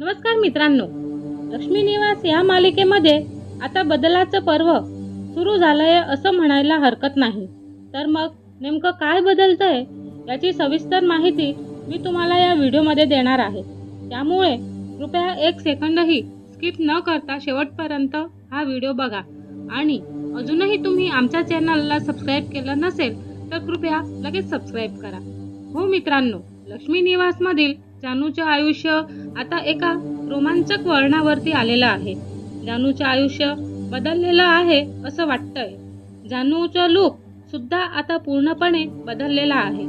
नमस्कार मित्रांनो. लक्ष्मी निवास या मालिकेमध्ये आता बदलाचं पर्व सुरू झालंय असं म्हणायला हरकत नाही. तर मग नेमकं काय बदलतंय याची सविस्तर माहिती मी तुम्हाला या व्हिडिओमध्ये देणार आहे. त्यामुळे कृपया एक सेकंडही स्किप न करता शेवटपर्यंत हा व्हिडिओ बघा. आणि अजूनही तुम्ही आमच्या चॅनलला सबस्क्राईब केलं नसेल तर कृपया लगेच सबस्क्राईब करा. हो मित्रांनो लक्ष्मी निवासमधील जानूचे आयुष्य आता एका रोमांचक वळणावरती आलेलं आहे. जानूचे आयुष्य बदललेलं आहे असं वाटतंय. जानूचा लुक सुद्धा आता पूर्णपणे बदललेला आहे.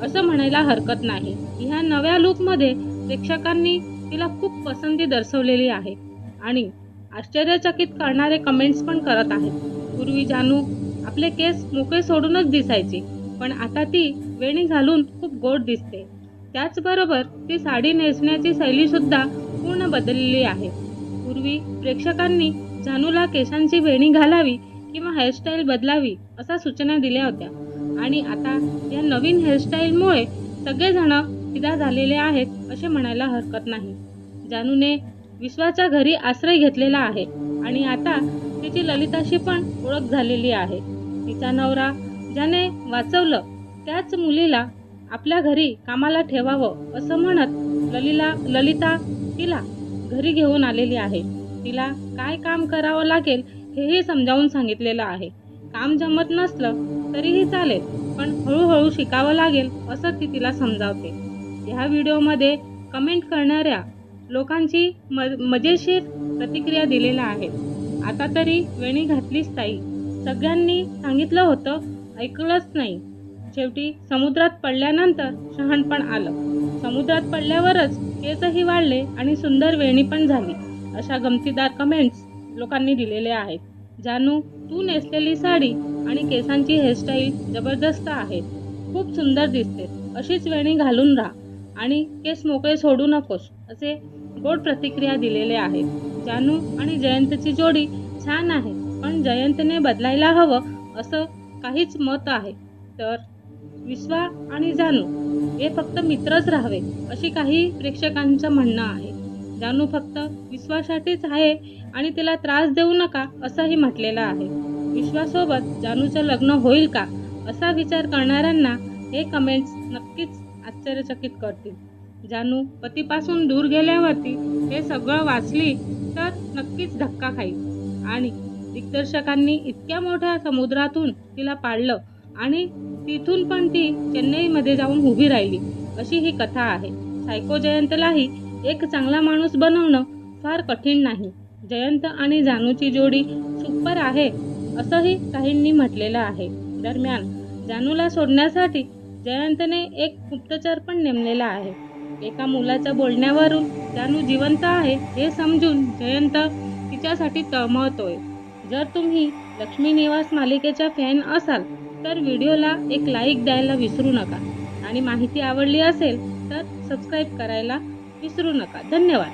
असं म्हणायला हरकत नाही. ह्या नव्या लुकमध्ये प्रेक्षकांनी तिला खूप पसंती दर्शवलेली आहे. आणि आश्चर्यचकित करणारे कमेंट्स पण करत आहेत. पूर्वी जानू आपले केस मोकळे सोडूनच दिसायची. पण आता ती वेणी घालून खूप गोड दिसते. त्याचबरोबर ती साडी नेसण्याची शैली सुद्धा पूर्ण बदललेली आहे. पूर्वी प्रेक्षकांनी जानूला केसांची वेणी घालावी किंवा हेअरस्टाईल बदलावी असा सूचना दिल्या होत्या. आणि आता या नवीन हेअरस्टाईलमुळे सगळेजण फिदा झालेले आहेत असे म्हणायला हरकत नाही. जानूने विश्वाच्या घरी आश्रय घेतलेला आहे आणि आता तिची ललिताशी पण ओळख झालेली आहे. तिचा नवरा ज्याने वाचवलं त्याच मुलीला आपल्या घरी कामाला ठेवावं असं म्हणत ललिला ललिता तिला घरी घेऊन आलेली आहे. तिला काय काम करावं लागेल हेही समजावून सांगितलेलं आहे. काम जमत नसलं तरीही चालेल पण हळूहळू शिकावं लागेल असं ती तिला समजावते. ह्या व्हिडिओमध्ये कमेंट करणाऱ्या लोकांची म मजेशीर प्रतिक्रिया दिलेल्या आहेत. आता तरी वेणी घातलीच ताई. सगळ्यांनी सांगितलं होतं ऐकलंच नाही. शेवटी समुद्रात पडल्यानंतर शहाणपण आलं. समुद्रात पडल्यावरच केसही वाढले आणि सुंदर वेणी पण झाली अशा गमतीदार कमेंट्स लोकांनी दिलेले आहेत. जानू तू नेसलेली साडी आणि केसांची हेअरस्टाईल जबरदस्त आहे. खूप सुंदर दिसते. अशीच वेणी घालून राहा आणि केस मोकळे सोडू नकोस असे गोड प्रतिक्रिया दिलेले आहेत. जानू आणि जयंतची जोडी छान आहे पण जयंतने बदलायला हवं असं काहीच मत आहे. तर विश्वा आणि जानू हे फक्त मित्रच राहावे अशी काही प्रेक्षकांचं म्हणणं आहे. जानू फक्त विश्वासाठीच आहे आणि तिला त्रास देऊ नका असंही म्हटलेलं आहे. विश्वासोबत जानूचं लग्न होईल का असा विचार करणाऱ्यांना हे कमेंट्स नक्कीच आश्चर्यचकित करतील. जानू पतीपासून दूर गेल्यावरती हे सगळं वाचली तर नक्कीच धक्का खाईल. आणि दिग्दर्शकांनी इतक्या मोठ्या समुद्रातून तिला पाडलं आणि तिथून पण ती चेन्नईमध्ये जाऊन उभी राहिली. अशी ही कथा आहे. सायको जयंतलाही एक चांगला माणूस बनवणं फार कठीण नाही. जयंत आणि जानूची जोडी सुपर आहे असंही काहींनी म्हटलेलं आहे. दरम्यान जानूला सोडण्यासाठी जयंतने एक गुप्तचर पण नेमलेला आहे. एका मुलाच्या बोलण्यावरून जानू जिवंत आहे हे समजून जयंत तिच्यासाठी तळमळतोय. जर तुम्ही लक्ष्मी निवास मालिकेच्या फॅन असाल तर व्हिडिओला एक लाईक द्यायला विसरू नका. आणि माहिती आवडली असेल तर सबस्क्राईब करायला विसरू नका. धन्यवाद.